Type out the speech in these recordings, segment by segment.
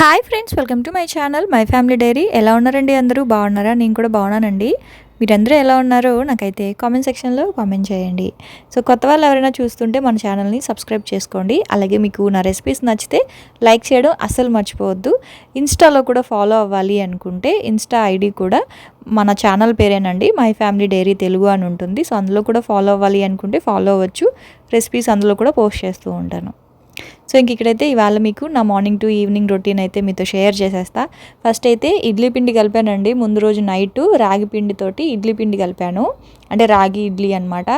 Hi friends welcome to my channel my family diary ఎలా ఉన్నారండి అందరూ? బాగున్నారా? నేను కూడా బాగున్నానండి. మీరందరూ ఎలా ఉన్నారో నాకైతే కామెంట్ సెక్షన్లో కామెంట్ చేయండి. సో కొత్త వాళ్ళు ఎవరైనా చూస్తుంటే మన ఛానల్ని సబ్స్క్రైబ్ చేసుకోండి. అలాగే మీకు నా రెసిపీస్ నచ్చితే లైక్ చేయడం అస్సలు మర్చిపోవద్దు. ఇన్స్టాలో కూడా ఫాలో అవ్వాలి అనుకుంటే ఇన్స్టా ఐడి కూడా మన ఛానల్ పేరేనండి మై ఫ్యామిలీ డైరీ తెలుగు అని ఉంటుంది. సో అందులో కూడా ఫాలో అవ్వాలి అనుకుంటే ఫాలో అవ్వచ్చు. రెసిపీస్ అందులో కూడా పోస్ట్ చేస్తూ ఉంటాను. సో ఇంక ఇక్కడైతే ఇవాళ మీకు నా మార్నింగ్ టు ఈవినింగ్ రొటీన్ అయితే మీతో షేర్ చేసేస్తా. ఫస్ట్ అయితే ఇడ్లీ పిండి కలిపానండి. ముందు రోజు నైట్ రాగి పిండితోటి ఇడ్లీ పిండి కలిపాను. అంటే రాగి ఇడ్లీ అనమాట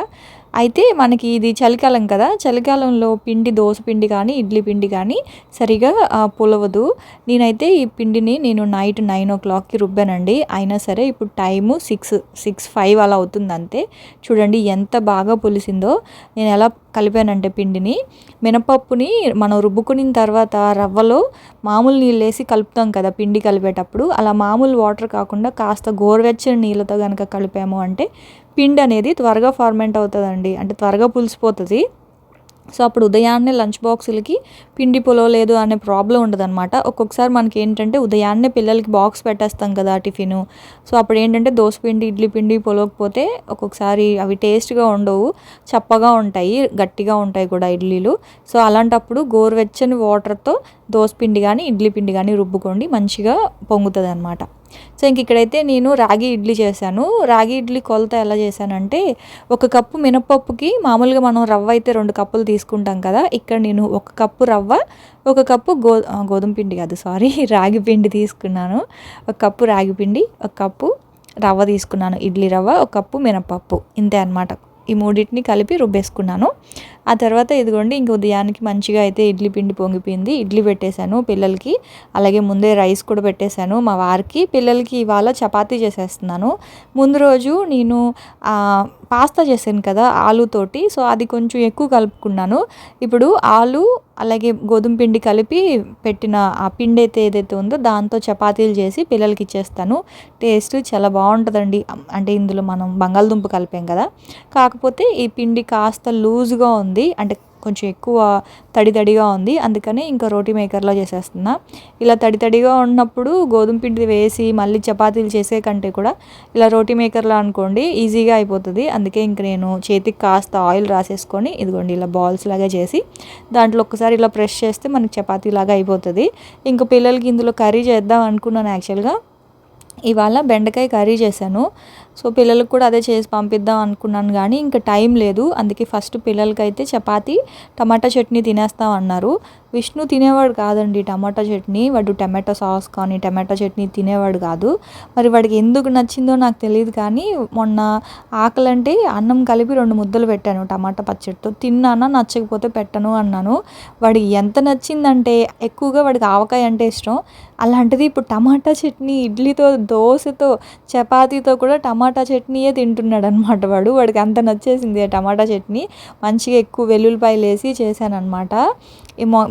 అయితే మనకి ఇది చలికాలం కదా చలికాలంలో పిండి దోశ పిండి కానీ ఇడ్లీ పిండి కానీ సరిగా పులవదు. నేనైతే ఈ పిండిని నేను నైట్ నైన్ ఓ క్లాక్కి రుబ్బానండి. అయినా సరే ఇప్పుడు టైము సిక్స్ సిక్స్ ఫైవ్ అలా అవుతుంది అంతే చూడండి ఎంత బాగా పులిసిందో. నేను ఎలా కలిపానంటే పిండిని మినపప్పుని మనం రుబ్బుకున్న తర్వాత రవ్వలో మామూలు నీళ్ళు వేసి కలుపుతాం కదా పిండి కలిపేటప్పుడు. అలా మామూలు వాటర్ కాకుండా కాస్త గోరువెచ్చని నీళ్ళతో కనుక కలిపాము అంటే పిండి అనేది త్వరగా ఫార్మెంట్ అవుతుందండి. అంటే త్వరగా పులిసిపోతుంది. సో అప్పుడు ఉదయాన్నే లంచ్ బాక్సులకి పిండి పొలవలేదు అనే ప్రాబ్లం ఉండదన్నమాట. ఒక్కొక్కసారి మనకి ఏంటంటే ఉదయాన్నే పిల్లలకి బాక్స్ పెట్టేస్తాం కదా టిఫిన్. సో అప్పుడు ఏంటంటే దోశ పిండి ఇడ్లీ పిండి పొలవకపోతే ఒక్కొక్కసారి అవి టేస్ట్గా ఉండవు. చప్పగా ఉంటాయి గట్టిగా ఉంటాయి కూడా ఇడ్లీలు. సో అలాంటప్పుడు గోరువెచ్చని వాటర్తో దోశ పిండి కానీ ఇడ్లీ పిండి కానీ రుబ్బుకోండి. మంచిగా పొంగుతుంది అనమాట సో ఇంక ఇక్కడైతే నేను రాగి ఇడ్లీ చేశాను. రాగి ఇడ్లీ కొలత ఎలా చేశానంటే ఒక కప్పు మినపప్పుకి మామూలుగా మనం రవ్వ అయితే రెండు కప్పులు తీసుకుంటాం కదా ఇక్కడ నేను ఒక కప్పు రవ్వ ఒక కప్పు గో గోధుమ పిండి కాదు సారీ రాగి పిండి తీసుకున్నాను. ఒక కప్పు రాగి పిండి ఒక కప్పు రవ్వ తీసుకున్నాను ఇడ్లీ రవ్వ ఒక కప్పు మినపప్పు ఇంతే అనమాట ఈ మూడింటిని కలిపి రుబ్బేసుకున్నాను. ఆ తర్వాత ఇదిగోండి ఇంక ఉదయానికి మంచిగా అయితే ఇడ్లీ పిండి పొంగిపోయింది. ఇడ్లీ పెట్టేశాను పిల్లలకి. అలాగే ముందే రైస్ కూడా పెట్టేశాను మా వారికి. పిల్లలకి ఇవాళ చపాతీ చేసేస్తున్నాను. ముందు రోజు నేను పాస్తా చేశాను కదా ఆలుతోటి సో అది కొంచెం ఎక్కువ కలుపుకున్నాను. ఇప్పుడు ఆలు అలాగే గోధుమ పిండి కలిపి పెట్టిన ఆ పిండి అయితే ఏదైతే ఉందో దాంతో చపాతీలు చేసి పిల్లలకి ఇచ్చేస్తాను. టేస్ట్ చాలా బాగుంటుందండి. అంటే ఇందులో మనం బంగాళదుంప కలిపాం కదా. కాకపోతే ఈ పిండి కాస్త లూజ్గా ఉంది. అంటే కొంచెం ఎక్కువ తడి తడిగా ఉంది. అందుకని ఇంకా రోటీ మేకర్లో చేసేస్తున్నా. ఇలా తడి తడిగా ఉన్నప్పుడు గోధుమ పిండి వేసి మళ్ళీ చపాతీలు చేసే కంటే కూడా ఇలా రోటీ మేకర్లో అనుకోండి ఈజీగా అయిపోతుంది. అందుకే ఇంక నేను చేతికి కాస్త ఆయిల్ రాసేసుకొని ఇదిగోండి ఇలా బాల్స్ లాగా చేసి దాంట్లో ఒక్కసారి ఇలా ప్రెస్ చేస్తే మనకి చపాతీ లాగా అయిపోతుంది. ఇంకా పిల్లలకి ఇందులో కర్రీ చేద్దాం అనుకున్నాను యాక్చువల్గా. ఇవాళ బెండకాయ కర్రీ చేశాను. సో పిల్లలకు కూడా అదే చేసి పంపిద్దాం అనుకున్నాను కానీ ఇంకా టైం లేదు. అందుకే ఫస్ట్ పిల్లలకైతే చపాతీ టమాటా చట్నీ తినేస్తాం అన్నారు. విష్ణు తినేవాడు కాదండి టమాటా చట్నీ. వాడు టమాటో సాస్ కానీ టమాటా చట్నీ తినేవాడు కాదు. మరి వాడికి ఎందుకు నచ్చిందో నాకు తెలియదు కానీ మొన్న ఆకలంటే అన్నం కలిపి రెండు ముద్దలు పెట్టాను టమాటా పచ్చడితో. తిన్నానా నచ్చకపోతే పెట్టను అన్నాను. వాడికి ఎంత నచ్చిందంటే ఎక్కువగా వాడికి ఆవకాయ అంటే ఇష్టం. అలాంటిది ఇప్పుడు టమాటా చట్నీ ఇడ్లీతో దోశతో చపాతీతో కూడా టమాటా టమాటా చట్నీయే తింటున్నాడు అనమాట వాడు. వాడికి అంత నచ్చేసింది ఆ టమాటా చట్నీ. మంచిగా ఎక్కువ వెల్లుల్లిపాయలు వేసి చేశాను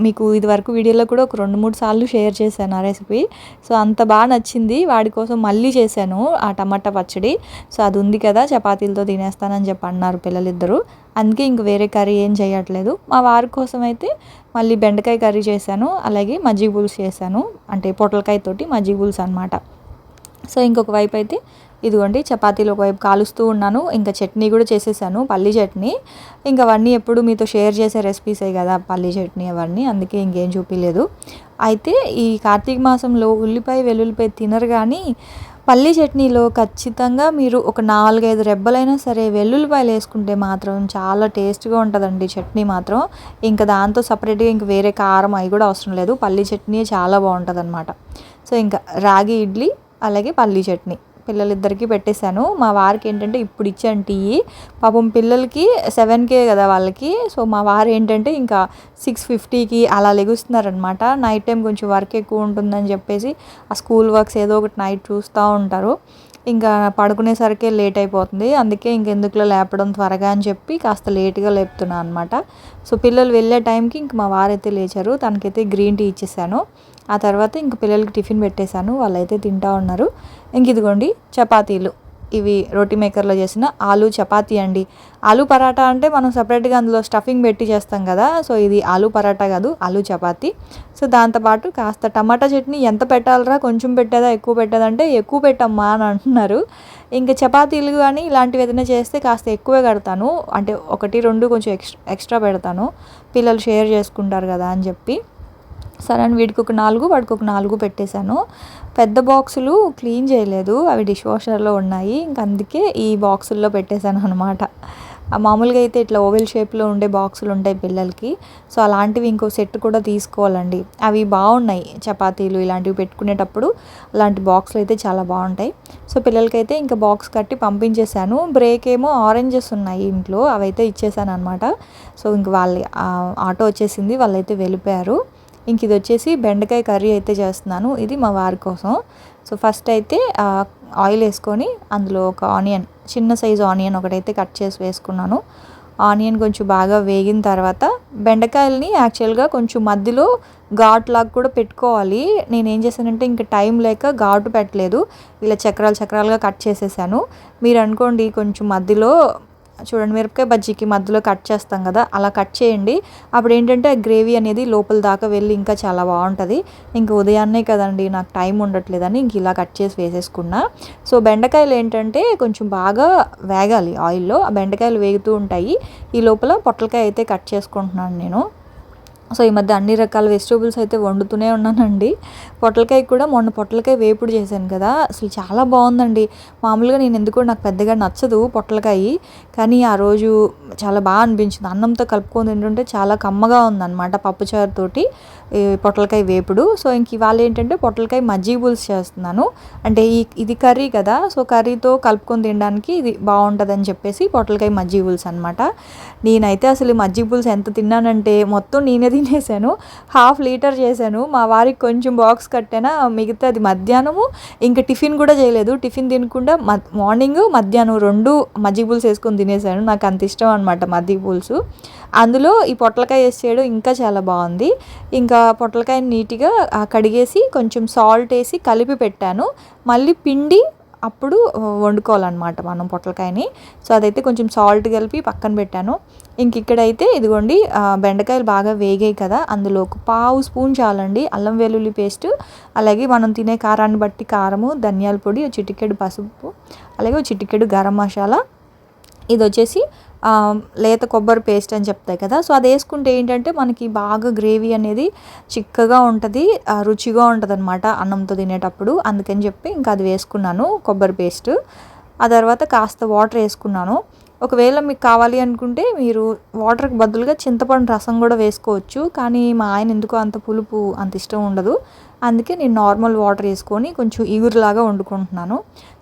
మీకు ఇది వరకు వీడియోలో కూడా ఒక రెండు మూడు సార్లు షేర్ చేశాను ఆ రెసిపీ. సో అంత బాగా నచ్చింది. వాడి కోసం మళ్ళీ చేశాను ఆ టమాటా పచ్చడి. సో అది ఉంది కదా చపాతీలతో తినేస్తానని చెప్పి అన్నారు పిల్లలిద్దరూ. అందుకే ఇంక వేరే కర్రీ ఏం చేయట్లేదు. మా వారి కోసం అయితే మళ్ళీ బెండకాయ కర్రీ చేశాను. అలాగే మజ్జిగ పులుసు చేశాను. అంటే పొట్లకాయతోటి మజ్జిగ పులుసు అనమాట. సో ఇంకొక వైపు అయితే ఇదిగోండి చపాతీలు ఒకవైపు కాలుస్తూ ఉన్నాను. ఇంకా చట్నీ కూడా చేసేసాను పల్లీ చట్నీ. ఇంకా అవన్నీ ఎప్పుడు మీతో షేర్ చేసే రెసిపీసే కదా పల్లీ చట్నీ అవన్నీ అందుకే ఇంకేం చూపించలేదు అయితే ఈ కార్తీక మాసంలో ఉల్లిపాయ వెల్లుల్లిపాయ తినరు కానీ పల్లీ చట్నీలో ఖచ్చితంగా మీరు ఒక నాలుగైదు రెబ్బలైనా సరే వెల్లుల్లిపాయలు వేసుకుంటే మాత్రం చాలా టేస్ట్గా ఉంటుందండి చట్నీ మాత్రం. ఇంకా దాంతో సపరేట్గా ఇంక వేరే కారం అవి కూడా అవసరం లేదు. పల్లీ చట్నీ చాలా బాగుంటుంది అనమాట సో ఇంకా రాగి ఇడ్లీ అలాగే పల్లీ చట్నీ. పిల్లలిద్దరికీ పెట్టేశాను. మా వారికి ఏంటంటే ఇప్పుడు ఇచ్చాను టీ. పాపం పిల్లలకి సెవెన్కే కదా వాళ్ళకి. సో మా వారు ఏంటంటే ఇంకా సిక్స్ ఫిఫ్టీకి అలా లెగుస్తున్నారనమాట. నైట్ టైం కొంచెం వర్క్ ఎక్కువ ఉంటుందని చెప్పేసి ఆ స్కూల్ వర్క్స్ ఏదో ఒకటి నైట్ చూస్తూ ఉంటారు. ఇంకా పడుకునేసరికి లేట్ అయిపోతుంది. అందుకే ఇంకెందుకులో లేపడం త్వరగా అని చెప్పి కాస్త లేట్గా లేపుతున్నాను అనమాట. సో పిల్లలు వెళ్ళే టైంకి ఇంక మా వారైతే లేచారు. తనకైతే గ్రీన్ టీ ఇచ్చేసాను. ఆ తర్వాత ఇంక పిల్లలకి టిఫిన్ పెట్టేశాను వాళ్ళైతే తింటా ఉన్నారు. ఇంక ఇదిగోండి చపాతీలు. ఇవి రోటీ మేకర్లో చేసిన ఆలు చపాతీ అండి. ఆలు పరాటా అంటే మనం సపరేట్గా అందులో స్టఫింగ్ పెట్టి చేస్తాం కదా సో ఇది ఆలు పరాటా కాదు ఆలు చపాతీ. సో దాంతోపాటు కాస్త టమాటా చట్నీ ఎంత పెట్టాలరా కొంచెం పెట్టేదా ఎక్కువ పెట్టేదంటే ఎక్కువ పెట్టమ్మా అని అంటున్నారు. ఇంకా చపాతీలు కానీ ఇలాంటివి ఏదైనా చేస్తే కాస్త ఎక్కువే కడతాను. అంటే ఒకటి రెండు కొంచెం ఎక్స్ట్రా ఎక్స్ట్రా పెడతాను. పిల్లలు షేర్ చేసుకుంటారు కదా అని చెప్పి. సరే అని వీడికి ఒక నాలుగు వాడికి ఒక నాలుగు పెట్టేశాను. పెద్ద బాక్సులు క్లీన్ చేయలేదు అవి డిష్ వాషర్లో ఉన్నాయి. ఇంక అందుకే ఈ బాక్సుల్లో పెట్టేశాను అనమాట మామూలుగా అయితే ఇట్లా ఓవెల్ షేప్లో ఉండే బాక్సులు ఉంటాయి పిల్లలకి. సో అలాంటివి ఇంకో సెట్ కూడా తీసుకోవాలండి. అవి బాగున్నాయి చపాతీలు ఇలాంటివి పెట్టుకునేటప్పుడు. అలాంటి బాక్సులు అయితే చాలా బాగుంటాయి. సో పిల్లలకైతే ఇంకా బాక్స్ కట్టి పంపించేశాను. బ్రేక్ ఏమో ఆరెంజెస్ ఉన్నాయి ఇంట్లో అవైతే ఇచ్చేసాను అనమాట సో ఇంక వాళ్ళ ఆటో వచ్చేసింది వాళ్ళైతే వెళ్ళిపోయారు. ఇంక ఇది వచ్చేసి బెండకాయ కర్రీ అయితే చేస్తున్నాను. ఇది మా వారి కోసం. సో ఫస్ట్ అయితే ఆయిల్ వేసుకొని అందులో ఒక ఆనియన్ చిన్న సైజు ఆనియన్ ఒకటైతే కట్ చేసి వేసుకున్నాను. ఆనియన్ కొంచెం బాగా వేగిన తర్వాత బెండకాయలని యాక్చువల్గా కొంచెం మధ్యలో ఘాట్ లాగా కూడా పెట్టుకోవాలి. నేను ఏం చేశానంటే ఇంకా టైం లేక ఘాటు పెట్టలేదు. ఇలా చక్రాలు చక్రాలుగా కట్ చేసేసాను. మీరు అనుకోండి కొంచెం మధ్యలో చూడండి మిరపకాయ బజ్జీకి మధ్యలో కట్ చేస్తాం కదా అలా కట్ చేయండి. అప్పుడు ఏంటంటే ఆ గ్రేవీ అనేది లోపల దాకా వెళ్ళి ఇంకా చాలా బాగుంటుంది. ఇంకా ఉదయాన్నే కదండి నాకు టైం ఉండట్లేదని ఇంక ఇలా కట్ చేసి వేసేసుకున్నా. సో బెండకాయలు ఏంటంటే కొంచెం బాగా వేగాలి ఆయిల్లో. ఆ బెండకాయలు వేగుతూ ఉంటాయి. ఈ లోపల పొట్లకాయ అయితే కట్ చేసుకుంటున్నాను నేను. సో ఈ మధ్య అన్ని రకాల వెజిటేబుల్స్ అయితే వండుతూనే ఉన్నానండి. పొట్లకాయ కూడా మొన్న పొట్లకాయ వేపుడు చేశాను కదా అసలు చాలా బాగుందండి. మామూలుగా నేను ఎందుకో నాకు పెద్దగా నచ్చదు పొట్లకాయ కానీ ఆ రోజు చాలా బాగా అనిపించింది. అన్నంతో కలుపుకొని తింటుంటే చాలా కమ్మగా ఉందన్నమాట పప్పుచారుతోటి పొట్లకాయ వేపుడు. సో ఇంక ఇవాళ ఏంటంటే పొట్లకాయ మజ్జిగ పులుసు చేస్తున్నాను. అంటే ఈ ఇది కర్రీ కదా. సో కర్రీతో కలుపుకొని తినడానికి ఇది బాగుంటుందని చెప్పేసి పొట్లకాయ మజ్జిగ పులుసు అనమాట నేనైతే అసలు మజ్జిగ పులుసు ఎంత తిన్నానంటే మొత్తం నేనే తినేసాను. హాఫ్ లీటర్ చేశాను. మా వారికి కొంచెం బాక్స్ కట్టానా మిగతా అది మధ్యాహ్నము. ఇంకా టిఫిన్ కూడా చేయలేదు. టిఫిన్ తినకుండా మార్నింగ్ మధ్యాహ్నం రెండు మజ్జిగ పులుసు వేసుకొని తినేసాను. నాకు అంత ఇష్టం అనమాట మజ్జిగ పులుసు. అందులో ఈ పొట్లకాయ వేసి చేయడం ఇంకా చాలా బాగుంది. ఇంకా పొట్లకాయని నీట్గా కడిగేసి కొంచెం సాల్ట్ వేసి కలిపి పెట్టాను. మళ్ళీ పిండి అప్పుడు వండుకోవాలన్నమాట మనం పొట్లకాయని. సో అదైతే కొంచెం సాల్ట్ కలిపి పక్కన పెట్టాను. ఇంక ఇక్కడైతే ఇదిగోండి బెండకాయలు బాగా వేగాయి కదా అందులో ఒక పావు స్పూన్ చాలండి అల్లం వెల్లుల్లి పేస్ట్. అలాగే మనం తినే కారాన్ని బట్టి కారము ధనియాల పొడి చిటికెడు పసుపు అలాగే చిటికెడు గరం మసాలా. ఇది వచ్చేసి లేత కొబ్బరి పేస్ట్ అని చెప్తాయి కదా. సో అది వేసుకుంటే ఏంటంటే మనకి బాగా గ్రేవీ అనేది చిక్కగా ఉంటుంది రుచిగా ఉంటుంది అనమాట అన్నంతో తినేటప్పుడు. అందుకని చెప్పి ఇంకా అది వేసుకున్నాను కొబ్బరి పేస్ట్. ఆ తర్వాత కాస్త వాటర్ వేసుకున్నాను. ఒకవేళ మీకు కావాలి అనుకుంటే మీరు వాటర్కి బదులుగా చింతపండు రసం కూడా వేసుకోవచ్చు. కానీ మా ఆయన ఎందుకో అంత పులుపు అంత ఇష్టం ఉండదు. అందుకే నేను నార్మల్ వాటర్ వేసుకొని కొంచెం ఇగురులాగా వండుకుంటున్నాను.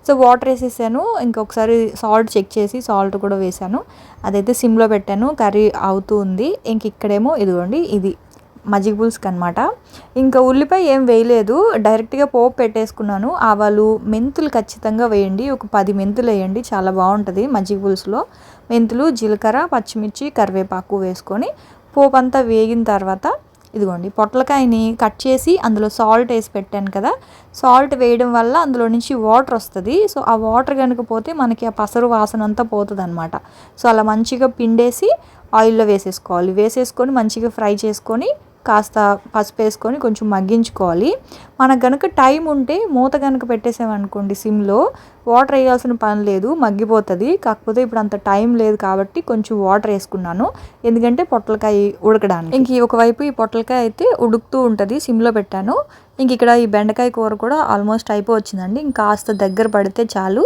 సో వాటర్ వేసేసాను. ఇంకొకసారి సాల్ట్ చెక్ చేసి సాల్ట్ కూడా వేసాను. అదైతే సిమ్లో పెట్టాను. కర్రీ అవుతూ ఉంది. ఇంక ఇక్కడేమో ఇదిగోండి ఇది మజ్జిగ పులుసుకి అనమాట ఇంకా ఉల్లిపాయ ఏం వేయలేదు. డైరెక్ట్గా పోపు పెట్టేసుకున్నాను. ఆవాలు మెంతులు ఖచ్చితంగా వేయండి. ఒక పది మెంతులు వేయండి. చాలా బాగుంటుంది మజ్జిగ పులుసులో. మెంతులు జీలకర్ర పచ్చిమిర్చి కరివేపాకు వేసుకొని పోపు అంతా వేగిన తర్వాత ఇదిగోండి పొట్లకాయని కట్ చేసి అందులో సాల్ట్ వేసి పెట్టాను కదా సాల్ట్ వేయడం వల్ల అందులో నుంచి వాటర్ వస్తుంది. సో ఆ వాటర్ కనుక పోతే మనకి ఆ పసరు వాసన అంతా పోతుంది అనమాట సో అలా మంచిగా పిండేసి ఆయిల్లో వేసేసుకోవాలి. వేసేసుకొని మంచిగా ఫ్రై చేసుకొని కాస్త పసుపు వేసుకొని కొంచెం మగ్గించుకోవాలి. మనకు కనుక టైం ఉంటే మూత కనుక పెట్టేసామనుకోండి సిమ్లో వాటర్ వేయాల్సిన పని లేదు మగ్గిపోతుంది. కాకపోతే ఇప్పుడు అంత టైం లేదు కాబట్టి కొంచెం వాటర్ వేసుకున్నాను. ఎందుకంటే పొట్లకాయ ఉడకడానికి. ఇంక ఒకవైపు ఈ పొట్లకాయ అయితే ఉడుకుతూ ఉంటుంది సిమ్లో పెట్టాను. ఇంక ఇక్కడ ఈ బెండకాయ కూర కూడా ఆల్మోస్ట్ అయిపోవచ్చిందండి. ఇంకా కాస్త దగ్గర పడితే చాలు.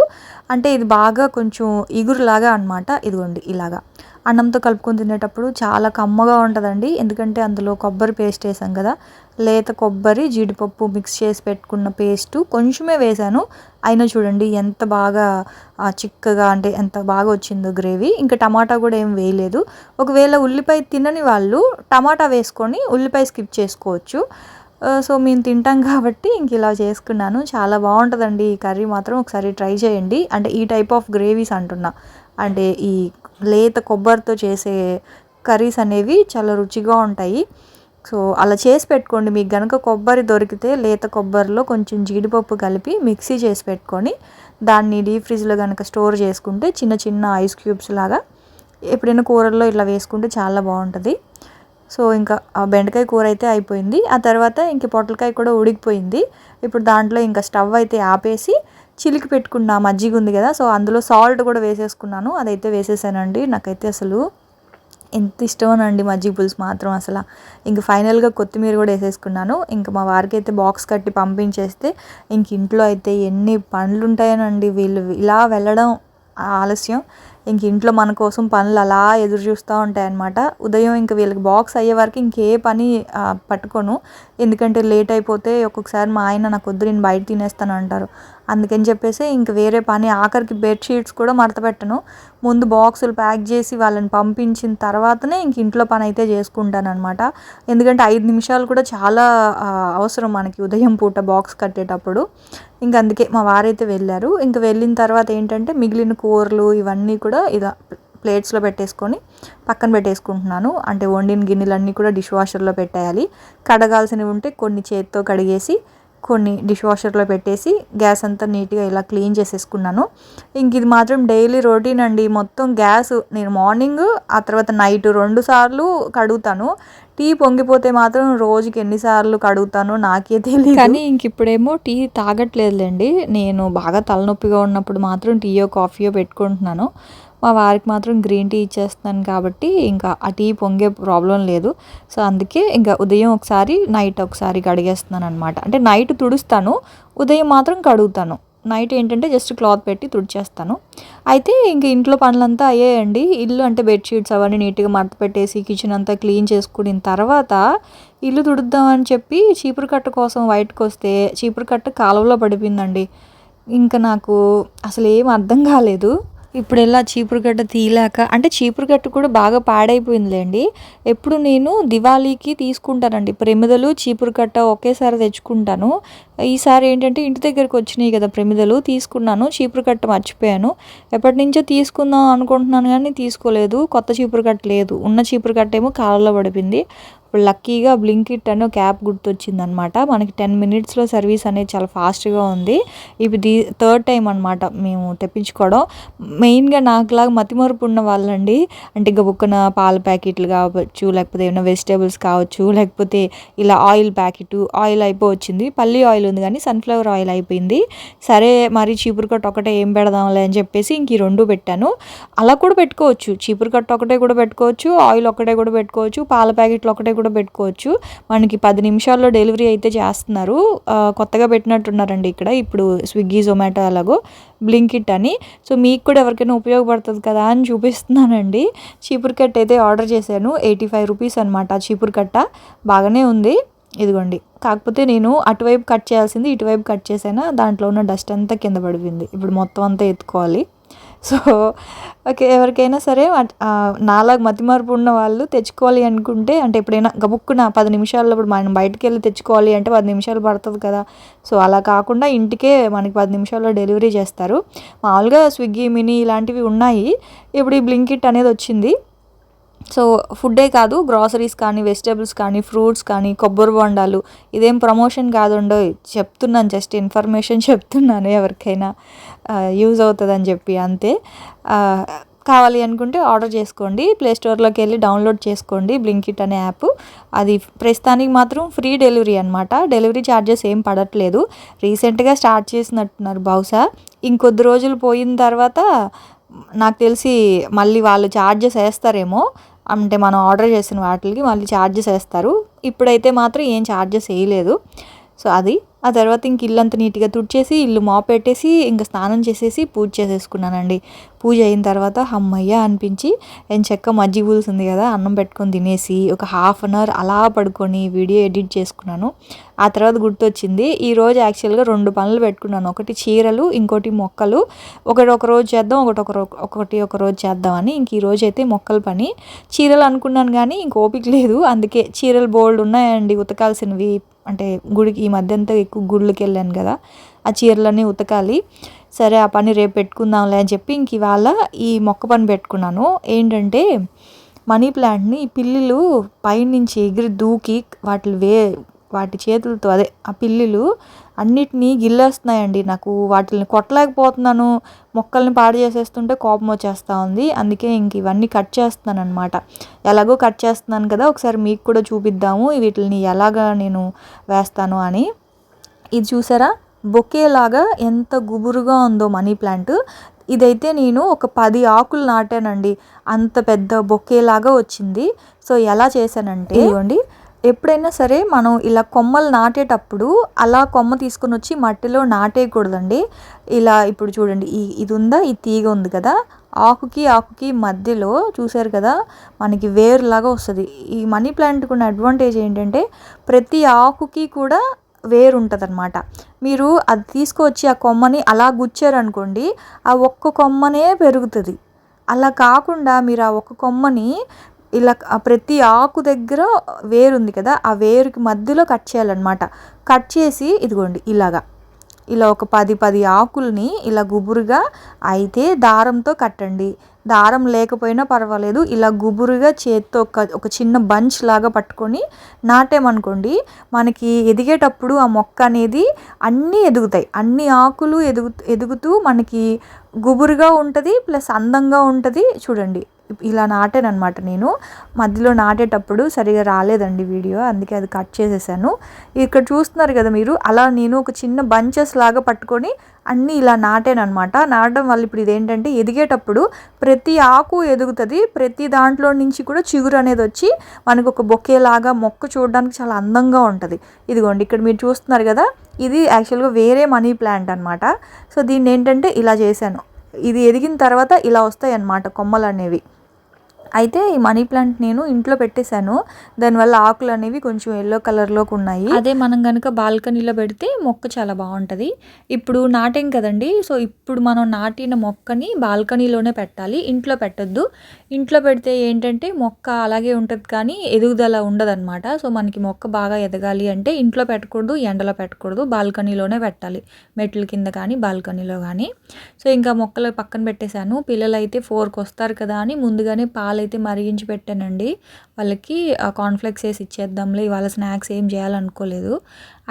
అంటే ఇది బాగా కొంచెం ఇగురులాగా అనమాట ఇదిగోండి ఇలాగా. అన్నంతో కలుపుకొని తినేటప్పుడు చాలా కమ్మగా ఉంటుందండి. ఎందుకంటే అందులో కొబ్బరి పేస్ట్ వేసాం కదా. లేత కొబ్బరి జీడిపప్పు మిక్స్ చేసి పెట్టుకున్న పేస్టు కొంచెమే వేసాను. అయినా చూడండి ఎంత బాగా చిక్కగా అంటే ఎంత బాగా వచ్చిందో గ్రేవీ. ఇంకా టమాటా కూడా ఏం వేయలేదు. ఒకవేళ ఉల్లిపాయ తినని వాళ్ళు టమాటా వేసుకొని ఉల్లిపాయ స్కిప్ చేసుకోవచ్చు. సో మేము తింటాం కాబట్టి ఇంక ఇలా చేసుకున్నాను. చాలా బాగుంటుందండి ఈ కర్రీ మాత్రం. ఒకసారి ట్రై చేయండి. అంటే ఈ టైప్ ఆఫ్ గ్రేవీస్ అంటున్నా. అంటే ఈ లేత కొబ్బరితో చేసే కర్రీస్ అనేవి చాలా రుచిగా ఉంటాయి. సో అలా చేసి పెట్టుకోండి. మీకు గనక కొబ్బరి దొరికితే లేత కొబ్బరిలో కొంచెం జీడిపప్పు కలిపి మిక్సీ చేసి పెట్టుకొని దాన్ని డీప్ ఫ్రిడ్జ్లో కనుక స్టోర్ చేసుకుంటే చిన్న చిన్న ఐస్ క్యూబ్స్ లాగా ఎప్పుడైనా కూరల్లో ఇట్లా వేసుకుంటే చాలా బాగుంటుంది. సో ఇంకా ఆ బెండకాయ కూర అయితే అయిపోయింది. ఆ తర్వాత ఇంక పొట్లకాయ కూడా ఉడికిపోయింది. ఇప్పుడు దాంట్లో ఇంకా స్టవ్ అయితే ఆపేసి చిలికి పెట్టుకున్న మజ్జిగ ఉంది కదా సో అందులో సాల్ట్ కూడా వేసేసుకున్నాను. అదైతే వేసేసానండి. నాకైతే అసలు ఎంత ఇష్టమోనండి మజ్జిగ పులుసు మాత్రం అసలు. ఇంక ఫైనల్గా కొత్తిమీర కూడా వేసేసుకున్నాను. ఇంక మా వారికి అయితే బాక్స్ కట్టి పంపించేస్తే ఇంక ఇంట్లో అయితే ఎన్ని పనులు ఉంటాయనండి వీళ్ళు ఇలా వెళ్ళడం ఆలస్యం. ఇంక ఇంట్లో మన కోసం పనులు అలా ఎదురు చూస్తూ ఉంటాయన్నమాట. ఉదయం ఇంక వీళ్ళకి బాక్స్ అయ్యే వరకు ఇంకే పని పట్టుకోను. ఎందుకంటే లేట్ అయిపోతే ఒక్కొక్కసారి మా ఆయన నాకు వద్దు నేను బయట తినేస్తాను అంటారు అందుకని చెప్పేసి ఇంక వేరే పని ఆఖరికి బెడ్షీట్స్ కూడా మడత పెట్టను. ముందు బాక్సులు ప్యాక్ చేసి వాళ్ళని పంపించిన తర్వాతనే ఇంక ఇంట్లో పని అయితే చేసుకుంటాను అనమాట ఎందుకంటే ఐదు నిమిషాలు కూడా చాలా అవసరం మనకి ఉదయం పూట బాక్స్ కట్టేటప్పుడు. ఇంక అందుకే మా వారైతే వెళ్ళారు. ఇంక వెళ్ళిన తర్వాత ఏంటంటే మిగిలిన కూరలు ఇవన్నీ కూడా ఇలా ప్లేట్స్లో పెట్టేసుకొని పక్కన పెట్టేసుకుంటున్నాను. అంటే వండిన గిన్నెలన్నీ కూడా డిష్ వాషర్లో పెట్టేయాలి. కడగాల్సినవి ఉంటే కొన్ని చేత్తో కడిగేసి కొన్ని డిష్ వాషర్లో పెట్టేసి గ్యాస్ అంతా నీట్గా ఇలా క్లీన్ చేసేసుకున్నాను. ఇంక ఇది మాత్రం డైలీ రొటీన్ అండి. మొత్తం గ్యాస్ నేను మార్నింగ్ ఆ తర్వాత నైట్ రెండు సార్లు కడుగుతాను. టీ పొంగిపోతే మాత్రం రోజుకి ఎన్నిసార్లు కడుగుతానో నాకే తెలియదు కానీ ఇంక ఇప్పుడేమో టీ తాగట్లేదులేండి. నేను బాగా తలనొప్పిగా ఉన్నప్పుడు మాత్రం టీయో కాఫీయో పెట్టుకుంటున్నాను. మా వారికి మాత్రం గ్రీన్ టీ ఇచ్చేస్తున్నాను కాబట్టి ఇంకా ఆ టీ పొంగే ప్రాబ్లం లేదు. సో అందుకే ఇంకా ఉదయం ఒకసారి నైట్ ఒకసారి కడిగేస్తున్నాను అనమాట అంటే నైట్ తుడుస్తాను ఉదయం మాత్రం కడుగుతాను. నైట్ ఏంటంటే జస్ట్ క్లాత్ పెట్టి తుడిచేస్తాను. అయితే ఇంక ఇంట్లో పనులంతా అయ్యాయండి. ఇల్లు అంటే బెడ్షీట్స్ అవన్నీ నీట్గా మడత పెట్టేసి కిచెన్ అంతా క్లీన్ చేసుకున్న తర్వాత ఇల్లు తుడుద్దామని చెప్పి చీపురు కట్ట కోసం బయటకు వస్తే చీపురు కట్ట కాలువలో పడిపోయిందండి. ఇంకా నాకు అసలు ఏం అర్థం కాలేదు. ఇప్పుడు ఎలా చీపురు గడ్డ తీయలేక అంటే చీపురుగట్టు కూడా బాగా పాడైపోయిందిలేండి. ఎప్పుడు నేను దివాళీకి తీసుకుంటానండి. ప్రమిదలు చీపురు కట్ట ఒకేసారి తెచ్చుకుంటాను. ఈసారి ఏంటంటే ఇంటి దగ్గరికి వచ్చినాయి కదా ప్రమిదలు తీసుకున్నాను. చీపురు కట్ట మర్చిపోయాను. ఎప్పటి నుంచో తీసుకుందాం అనుకుంటున్నాను కానీ తీసుకోలేదు. కొత్త చీపురు కట్ట లేదు. ఉన్న చీపురు ఏమో కాలంలో పడిపోయింది. ఇప్పుడు లక్కీగా బ్లింకిట్ అని ఒక యాప్ గుర్తొచ్చింది అనమాట మనకి టెన్ మినిట్స్లో సర్వీస్ అనేది చాలా ఫాస్ట్గా ఉంది. ఇది ది థర్డ్ టైం అనమాట మేము తెప్పించుకోవడం. మెయిన్గా నాకులాగా మతిమరుపు ఉన్న వాళ్ళండి. అంటే గబుక్కన పాల ప్యాకెట్లు కావచ్చు లేకపోతే ఏమైనా వెజిటేబుల్స్ కావచ్చు లేకపోతే ఇలా ఆయిల్ ప్యాకెట్ ఆయిల్ అయిపోవచ్చింది. పల్లి ఆయిల్ ఉంది కానీ సన్ఫ్లవర్ ఆయిల్ అయిపోయింది. సరే మరి చీపురు కట్ట ఒకటే ఏం పెడదాంలే అని చెప్పేసి ఇంక ఈ రెండు పెట్టాను. అలా కూడా పెట్టుకోవచ్చు. చీపురు కట్ట ఒకటే కూడా పెట్టుకోవచ్చు ఆయిల్ ఒకటే కూడా పెట్టుకోవచ్చు పాల ప్యాకెట్లు ఒకటే కూడా పెట్టుకోవచ్చు. మనకి పది నిమిషాల్లో డెలివరీ అయితే చేస్తున్నారు. కొత్తగా పెట్టినట్టున్నారండి ఇక్కడ. ఇప్పుడు స్విగ్గీ జొమాటో అలాగో బ్లింకిట్ అని. సో మీకు కూడా ఎవరికైనా ఉపయోగపడుతుంది కదా అని చూపిస్తున్నానండి. చీపురు కట్ అయితే ఆర్డర్ చేశాను. ఎయిటీ ఫైవ్ రూపీస్ అనమాట చీపురు కట్ట బాగానే ఉంది. ఇదిగోండి. కాకపోతే నేను అటువైపు కట్ చేయాల్సింది ఇటువైపు కట్ చేసాను దాంట్లో ఉన్న డస్ట్ అంతా కింద పడిపోయింది. ఇప్పుడు మొత్తం అంతా ఎత్తుకోవాలి. సో ఓకే ఎవరికైనా సరే నాలాగా మతిమరుపు ఉన్న వాళ్ళు తెచ్చుకోవాలి అనుకుంటే అంటే ఎప్పుడైనా గబుక్కున పది నిమిషాల్లో ఇప్పుడు మనం బయటకు వెళ్ళి తెచ్చుకోవాలి అంటే పది నిమిషాలు పడుతుంది కదా. సో అలా కాకుండా ఇంటికే మనకి పది నిమిషాల్లో డెలివరీ చేస్తారు. మామూలుగా స్విగ్గీ మినీ ఇలాంటివి ఉన్నాయి. ఇప్పుడు ఈ బ్లింకిట్ అనేది వచ్చింది. సో ఫుడ్డే కాదు గ్రాసరీస్ కానీ వెజిటేబుల్స్ కానీ ఫ్రూట్స్ కానీ కొబ్బరి బొండాలు ఇదేం ప్రమోషన్ కాదుండో చెప్తున్నాను జస్ట్ ఇన్ఫర్మేషన్ చెప్తున్నాను ఎవరికైనా యూజ్ అవుతుందని చెప్పి అంతే. కావాలి అనుకుంటే ఆర్డర్ చేసుకోండి ప్లే స్టోర్లోకి వెళ్ళి డౌన్లోడ్ చేసుకోండి బ్లింకిట్ అనే యాప్ అది ప్రస్తుతానికి మాత్రం ఫ్రీ డెలివరీ అనమాట డెలివరీ ఛార్జెస్ ఏం పడట్లేదు. రీసెంట్గా స్టార్ట్ చేసినట్టున్నారు బహుశా. ఇంకొద్ది రోజులు పోయిన తర్వాత నాకు తెలిసి మళ్ళీ వాళ్ళు ఛార్జెస్ వేస్తారేమో. అంటే మనం ఆర్డర్ చేసిన వాటికి మళ్ళీ ఛార్జెస్ వేస్తారు. ఇప్పుడైతే మాత్రం ఏం ఛార్జెస్ వేయలేదు. సో అది ఆ తర్వాత ఇంక ఇల్లు అంత నీట్గా తుడిచేసి ఇల్లు మాపెట్టేసి ఇంకా స్నానం చేసేసి పూజ చేసేసుకున్నానండి. పూజ అయిన తర్వాత హమ్మయ్య అనిపించి నేను చెక్క మజ్జి పులుసు ఉంది కదా అన్నం పెట్టుకొని తినేసి ఒక హాఫ్ అన్ అవర్ అలా పడుకొని వీడియో ఎడిట్ చేసుకున్నాను. ఆ తర్వాత గుర్తొచ్చింది ఈ రోజు యాక్చువల్గా రెండు పనులు పెట్టుకున్నాను. ఒకటి చీరలు ఇంకోటి మొక్కలు. ఒకటి ఒక రోజు చేద్దాం ఒకటి ఒక ఒకటి ఒక రోజు చేద్దామని ఇంక ఈ రోజు అయితే మొక్కల పని. చీరలు అనుకున్నాను కానీ ఇంక ఓపిక లేదు. అందుకే చీరలు బోల్డ్ ఉన్నాయండి ఉతకాల్సినవి అంటే గుడికి ఈ మధ్య అంతా ఎక్కువ గుళ్ళకి వెళ్ళాను కదా ఆ చీరలన్నీ ఉతకాలి. సరే ఆ పని రేపు పెట్టుకుందాంలే అని చెప్పి ఇంక ఇవాళ ఈ మొక్క పని పెట్టుకున్నాను. ఏంటంటే మనీ ప్లాంట్ని పిల్లులు పైనుంచి ఎగిరి దూకి వాటి వే వాటి చేతులతో అదే ఆ పిల్లులు అన్నిటినీ గిల్లేస్తున్నాయండి. నాకు వాటిని కొట్టలేకపోతున్నాను. మొక్కల్ని పాడు చేసేస్తుంటే కోపం వచ్చేస్తూ ఉంది. అందుకే ఇంక ఇవన్నీ కట్ చేస్తున్నాను అనమాట ఎలాగో కట్ చేస్తున్నాను కదా ఒకసారి మీకు కూడా చూపిద్దాము. వీటిని ఎలాగా నేను వేస్తాను అని. ఇది చూసారా? బొకేలాగా ఎంత గుబురుగా ఉందో మనీ ప్లాంట్. ఇదైతే నేను ఒక పది ఆకులు నాటానండి. అంత పెద్ద బొకేలాగా వచ్చింది. సో ఎలా చేశానంటే ఇవ్వండి ఎప్పుడైనా సరే మనం ఇలా కొమ్మలు నాటేటప్పుడు అలా కొమ్మ తీసుకొని వచ్చి మట్టిలో నాటేయకూడదండి. ఇలా ఇప్పుడు చూడండి ఈ ఇది ఉందా ఈ తీగ ఉంది కదా. ఆకుకి ఆకుకి మధ్యలో చూశారు కదా మనకి వేరులాగా వస్తుంది. ఈ మనీ ప్లాంట్కి ఉన్న అడ్వాంటేజ్ ఏంటంటే ప్రతి ఆకుకి కూడా వేరు ఉంటుంది అనమాట మీరు అది తీసుకొచ్చి ఆ కొమ్మని అలా గుచ్చారనుకోండి ఆ ఒక్క కొమ్మనే పెరుగుతుంది. అలా కాకుండా మీరు ఆ ఒక్క కొమ్మని ఇలా ప్రతి ఆకు దగ్గర వేరు ఉంది కదా ఆ వేరుకి మధ్యలో కట్ చేయాలన్నమాట. కట్ చేసి ఇదిగోండి ఇలాగా. ఇలా ఒక పది పది ఆకుల్ని ఇలా గుబురుగా అయితే దారంతో కట్టండి. దారం లేకపోయినా పర్వాలేదు. ఇలా గుబురుగా చేత్తో ఒక ఒక చిన్న బంచ్ లాగా పట్టుకొని నాటామనుకోండి మనకి ఎదిగేటప్పుడు ఆ మొక్క అనేది అన్నీ ఎదుగుతాయి. అన్ని ఆకులు ఎదుగు ఎదుగుతూ మనకి గుబురుగా ఉంటుంది ప్లస్ అందంగా ఉంటుంది. చూడండి. ఇలా నాటాను అనమాట నేను. మధ్యలో నాటేటప్పుడు సరిగా రాలేదండి వీడియో అందుకే అది కట్ చేసేసాను. ఇక్కడ చూస్తున్నారు కదా మీరు అలా నేను ఒక చిన్న బంచెస్ లాగా పట్టుకొని అన్నీ ఇలా నాటాను అనమాట నాటడం వల్ల ఇప్పుడు ఇదేంటంటే ఎదిగేటప్పుడు ప్రతి ఆకు ఎదుగుతుంది ప్రతి దాంట్లో నుంచి కూడా చిగురు అనేది వచ్చి మనకు ఒక బొక్కేలాగా మొక్క చూడడానికి చాలా అందంగా ఉంటుంది. ఇదిగోండి ఇక్కడ మీరు చూస్తున్నారు కదా ఇది యాక్చువల్గా వేరే మనీ ప్లాంట్ అనమాట సో దీన్ని ఏంటంటే ఇలా చేశాను. ఇది ఎదిగిన తర్వాత ఇలా వస్తాయి అన్నమాట కొమ్మలు అనేవి అయితే ఈ మనీ ప్లాంట్ నేను ఇంట్లో పెట్టేశాను. దానివల్ల ఆకులు అనేవి కొంచెం ఎల్లో కలర్లోకి ఉన్నాయి. అదే మనం కనుక బాల్కనీలో పెడితే మొక్క చాలా బాగుంటుంది. ఇప్పుడు నాటేం కదండి? సో ఇప్పుడు మనం నాటిన మొక్కని బాల్కనీలోనే పెట్టాలి. ఇంట్లో పెట్టొద్దు. ఇంట్లో పెడితే ఏంటంటే మొక్క అలాగే ఉంటుంది కానీ ఎదుగుదల ఉండదన్నమాట. సో మనకి మొక్క బాగా ఎదగాలి అంటే ఇంట్లో పెట్టకూడదు ఎండలో పెట్టకూడదు. బాల్కనీలోనే పెట్టాలి. మెట్ల కింద కానీ బాల్కనీలో కానీ. సో ఇంకా మొక్కలు పక్కన పెట్టేశాను. పిల్లలు అయితే ఫోర్కి వస్తారు కదా అని ముందుగానే పాలు అయితే మరిగించి పెట్టానండి. వాళ్ళకి కాన్ఫ్లెక్స్ వేసి ఇచ్చేద్దాంలే ఇవాళ స్నాక్స్ ఏం చేయాలనుకోలేదు.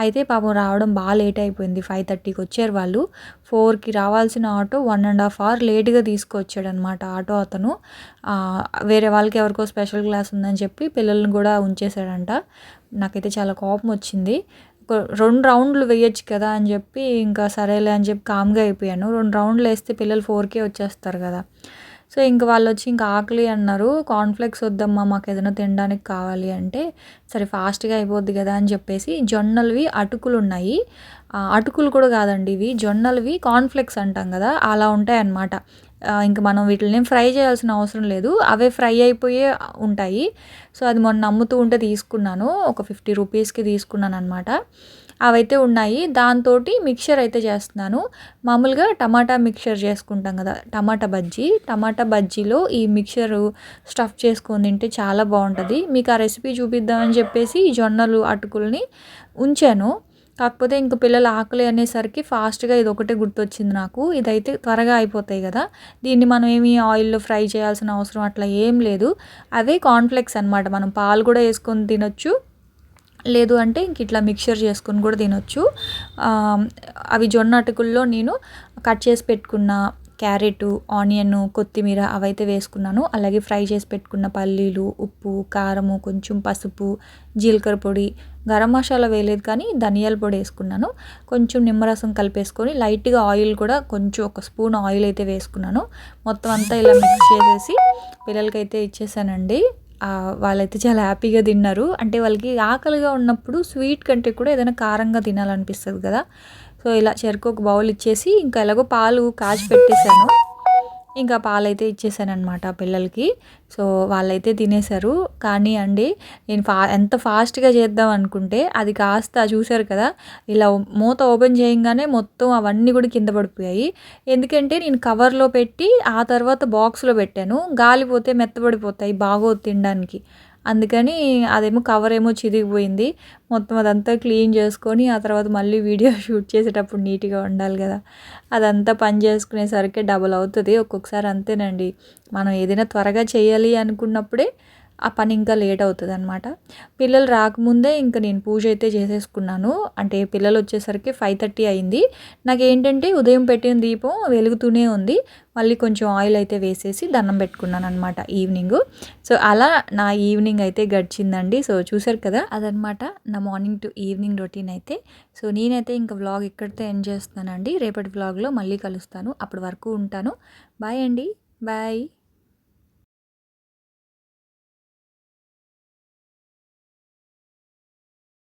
అయితే పాపం రావడం బాగా లేట్ అయిపోయింది ఫైవ్ థర్టీకి వచ్చారు వాళ్ళు. ఫోర్కి రావాల్సిన auto one and half hour లేట్గా తీసుకొచ్చాడు అనమాట ఆటో అతను. వేరే వాళ్ళకి ఎవరికో స్పెషల్ క్లాస్ ఉందని చెప్పి పిల్లల్ని కూడా ఉంచేశాడంట. నాకైతే చాలా కోపం వచ్చింది. రెండు రౌండ్లు వేయచ్చు కదా అని చెప్పి ఇంకా సరేలే అని చెప్పి కామ్గా అయిపోయాను. రెండు రౌండ్లు వేస్తే పిల్లలు ఫోర్కే వచ్చేస్తారు కదా. సో ఇంక వాళ్ళు వచ్చి ఇంకా ఆకలి అన్నారు. కాన్ఫ్లెక్స్ వద్దమ్మా మాకు ఏదైనా తినడానికి కావాలి అంటే సరే ఫాస్ట్గా అయిపోద్ది కదా అని చెప్పేసి జొన్నలవి అటుకులు ఉన్నాయి అటుకులు కూడా కాదండి ఇవి. జొన్నలవి కాన్ఫ్లెక్స్ అంటాం కదా అలా ఉంటాయి అన్నమాట మనం వీటిని ఫ్రై చేయాల్సిన అవసరం లేదు. అవే ఫ్రై అయిపోయే ఉంటాయి. సో అది మొన్న నమ్ముతూ ఉంటే తీసుకున్నాను. ఒక ఫిఫ్టీ రూపీస్కి తీసుకున్నాను అనమాట అవైతే ఉన్నాయి. దాంతో మిక్చర్ అయితే చేస్తున్నాను. మామూలుగా టమాటా మిక్చర్ చేసుకుంటాం కదా టమాటా బజ్జీ. టమాటా బజ్జీలో ఈ మిక్చర్ స్టఫ్ చేసుకొని తింటే చాలా బాగుంటుంది. మీకు ఆ రెసిపీ చూపిద్దామని చెప్పేసి ఈ జొన్నలు అటుకుల్ని ఉంచాను. కాకపోతే ఇంక పిల్లలు ఆకలి అనేసరికి ఫాస్ట్గా ఇది ఒకటే గుర్తొచ్చింది నాకు. ఇదైతే త్వరగా అయిపోతాయి కదా. దీన్ని మనం ఏమి ఆయిల్లో ఫ్రై చేయాల్సిన అవసరం అట్లా ఏం లేదు. అవే కాన్ఫ్లెక్స్ అనమాట మనం పాలు కూడా వేసుకొని తినొచ్చు. లేదు అంటే ఇంక ఇట్లా మిక్చర్ చేసుకొని కూడా తినొచ్చు. అవి జొన్న అటుకుల్లో నేను కట్ చేసి పెట్టుకున్న క్యారెట్ ఆనియన్ కొత్తిమీర అవైతే వేసుకున్నాను. అలాగే ఫ్రై చేసి పెట్టుకున్న పల్లీలు ఉప్పు కారము కొంచెం పసుపు జీలకర్ర పొడి గరం మసాలా వేయలేదు కానీ ధనియాల పొడి వేసుకున్నాను. కొంచెం నిమ్మరసం కలిపేసుకొని లైట్గా ఆయిల్ కూడా కొంచెం ఒక స్పూన్ ఆయిల్ అయితే వేసుకున్నాను. మొత్తం అంతా ఇలా మిక్స్ చేసేసి పిల్లలకైతే ఇచ్చేసానండి. వాళ్ళైతే చాలా హ్యాపీగా తిన్నారు. అంటే వాళ్ళకి ఆకలిగా ఉన్నప్పుడు స్వీట్ కంటే కూడా ఏదైనా కారంగా తినాలనిపిస్తుంది కదా. సో ఇలా చెరుకు ఒక బౌల్ ఇచ్చేసి ఇంకా ఎలాగో పాలు కాచి పెట్టేశాను. ఇంకా పాలైతే ఇచ్చేసానమాట పిల్లలకి. సో వాళ్ళైతే తినేశారు కానీ అండి నేను ఫా ఎంత ఫాస్ట్గా చేద్దాం అనుకుంటే అది కాస్త చూశారు కదా ఇలా మూత ఓపెన్ చేయగానే మొత్తం అవన్నీ కూడా కింద పడిపోయాయి. ఎందుకంటే నేను కవర్లో పెట్టి ఆ తర్వాత బాక్స్లో పెట్టాను. గాలిపోతే మెత్తబడిపోతాయి బాగోదు తినడానికి. అందుకని అదేమో కవర్ ఏమో చిరిగిపోయింది. మొత్తం అదంతా క్లీన్ చేసుకొని ఆ తర్వాత మళ్ళీ వీడియో షూట్ చేసేటప్పుడు నీట్గా ఉండాలి కదా. అదంతా పని చేసుకునేసరికి డబుల్ అవుతుంది ఒక్కొక్కసారి అంతేనండి. మనం ఏదైనా త్వరగా చేయాలి అనుకున్నప్పుడే ఆ పని ఇంకా లేట్ అవుతుంది అనమాట పిల్లలు రాకముందే ఇంకా నేను పూజ అయితే చేసేసుకున్నాను. అంటే పిల్లలు వచ్చేసరికి ఫైవ్ థర్టీ అయింది. నాకు ఏంటంటే ఉదయం పెట్టిన దీపం వెలుగుతూనే ఉంది. మళ్ళీ కొంచెం ఆయిల్ అయితే వేసేసి దండం పెట్టుకున్నాను అనమాట ఈవినింగ్. సో అలా నా ఈవినింగ్ అయితే గడిచిందండి. సో చూసారు కదా అదనమాట నా మార్నింగ్ టు ఈవినింగ్ రొటీన్ అయితే. సో నేనైతే ఇంకా వ్లాగ్ ఇక్కడితో ఎండ్ చేస్తున్నానండి. రేపటి వ్లాగ్లో మళ్ళీ కలుస్తాను. అప్పటి వరకు ఉంటాను. బాయ్ అండి. బాయ్.